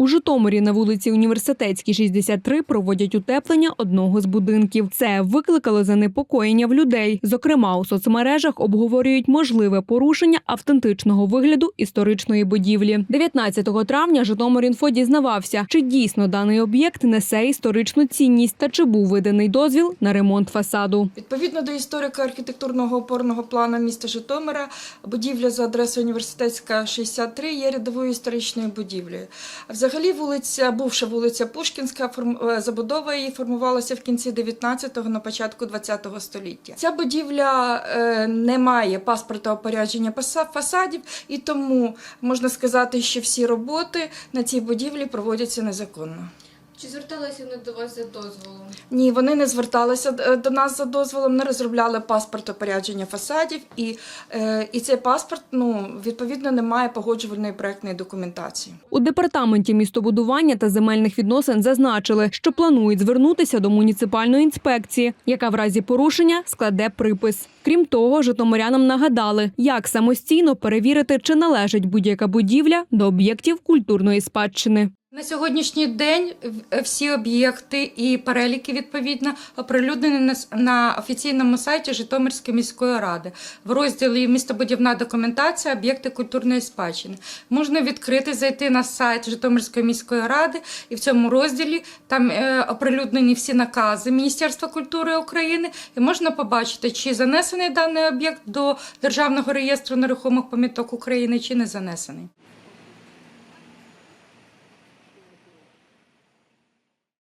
У Житомирі на вулиці Університетській, 63, проводять утеплення одного з будинків. Це викликало занепокоєння в людей. Зокрема, у соцмережах обговорюють можливе порушення автентичного вигляду історичної будівлі. 19 травня Житомир.Інфо дізнавався, чи дійсно даний об'єкт несе історичну цінність та чи був виданий дозвіл на ремонт фасаду. Відповідно до історико-архітектурного опорного плану міста Житомира, будівля за адресою Університетська 63 є рядовою історичною будівлею. Взагалі, вулиця, бувша вулиця Пушкінська, е, забудова її формувалася в кінці 19-го, на початку 20-го століття. Ця будівля е, не має паспорта опорядження фасадів, і тому можна сказати, що всі роботи на цій будівлі проводяться незаконно. Чи зверталися вони до вас за дозволом? Ні, вони не зверталися е, до нас за дозволом, не розробляли паспорт опорядження фасадів, і, е, і цей паспорт ну, відповідно не має погоджувальної проектної документації. У департаменті містобудування та земельних відносин зазначили, що планують звернутися до муніципальної інспекції, яка в разі порушення складе припис. Крім того, житомирянам нагадали, як самостійно перевірити, чи належить будь-яка будівля до об'єктів культурної спадщини. На сьогоднішній день всі об'єкти і переліки відповідно оприлюднені на офіційному сайті Житомирської міської ради в розділі містобудівна документація об'єкти культурної спадщини. Можна відкрити, зайти на сайт Житомирської міської ради, і в цьому розділі там е, оприлюднені всі накази Міністерства культури України, і можна побачити, чи занесений даний об'єкт до Державного реєстру нерухомих пам'яток України, чи не занесений.